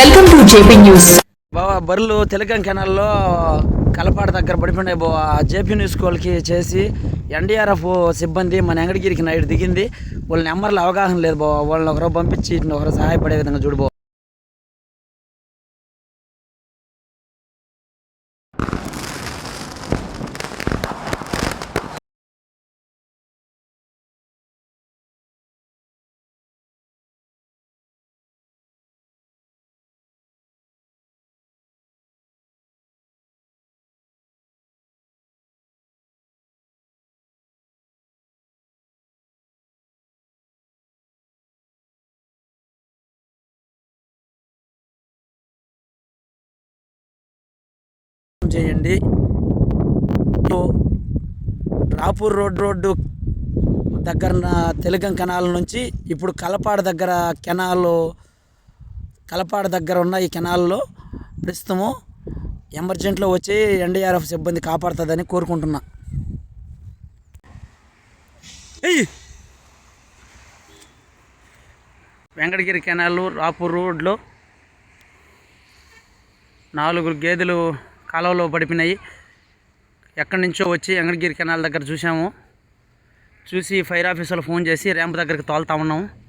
JP news బావా బర్రెలు తెలంగాణ కెనాల్లో కలపాడ దగ్గర పడిపోయినాయి బావా. జేపీ న్యూస్ కాల్కి చేసి ఎన్డీఆర్ఎఫ్ సిబ్బంది మన ఎంగడిగిరికి నైట్ దిగింది. వాళ్ళ నెంబర్లు అవగాహన లేదు బావా. వాళ్ళని ఒకరో పంపించి ఇటు ఒకరు సహాయపడే విధంగా చూడు చేయండి. రాపూర్ రోడ్ రోడ్డు దగ్గర తెలుగం కెనాల్ నుంచి ఇప్పుడు కలపాడ దగ్గర కెనాల్ కలపాడ దగ్గర ఉన్న ఈ కెనాల్లో ప్రస్తుతము ఎమర్జెంట్లో వచ్చి ఎన్డీఆర్ఎఫ్ సిబ్బంది కాపాడుతుందని కోరుకుంటున్నా. వెంకటగిరి కెనాల్ రాపూర్ రోడ్లో నాలుగు గేదెలు కాలువలో పడిపోయినాయి. ఎక్కడి నుంచో వచ్చి వెంకటగిరి కెనాల్ దగ్గర చూసాము చూసి ఫైర్ ఆఫీసర్లు ఫోన్ చేసి ర్యాంప్ దగ్గరికి తోలుతా ఉన్నాము.